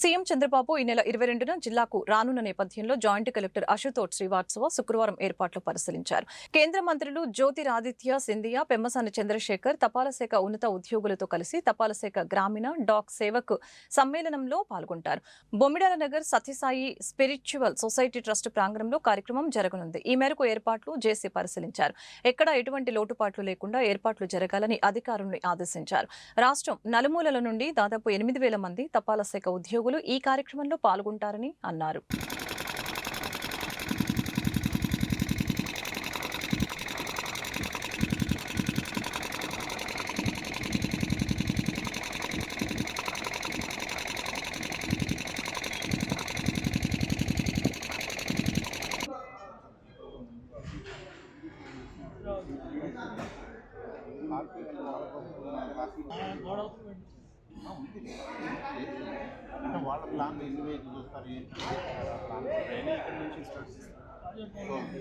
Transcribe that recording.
CM Chandrababu ఈ నెల ఇరవై రెండున జిల్లాకు రానున్న నేపథ్యంలో జాయింట్ కలెక్టర్ అశుతోష్ శ్రీవాత్సవ శుక్రవారం ఏర్పాట్లు పరిశీలించారు. కేంద్ర మంత్రులు జ్యోతిరాదిత్య సింధియా పెమ్మసాని చంద్రశేఖర్ తపాలా శాఖ ఉన్నత ఉద్యోగులతో కలిసి తపాలా శాఖ గ్రామీణ డాక్ సేవక్ సమ్మేళనంలో పాల్గొంటారు. Bommidala Nagar Sathyasai spiritual society trust ప్రాంగణంలో కార్యక్రమం జరగనుంది. ఈ మేరకు ఏర్పాట్లు జేసీ పరిశీలించారు. ఎక్కడ ఎటువంటి లోటుపాట్లు లేకుండా ఏర్పాట్లు జరగాలని అధికారులను ఆదేశించారు. రాష్ట్రం నలుమూలల నుండి దాదాపు ఎనిమిది వేల మంది తపాలా శాఖ ఉద్యోగులు ఈ కార్యక్రమంలో పాల్గొంటారని అన్నారు. అంటే వాళ్ళ ప్లాన్ ఎన్ని వేలు చూస్తారు ఇక్కడ నుంచి స్టార్ట్ చేస్తారు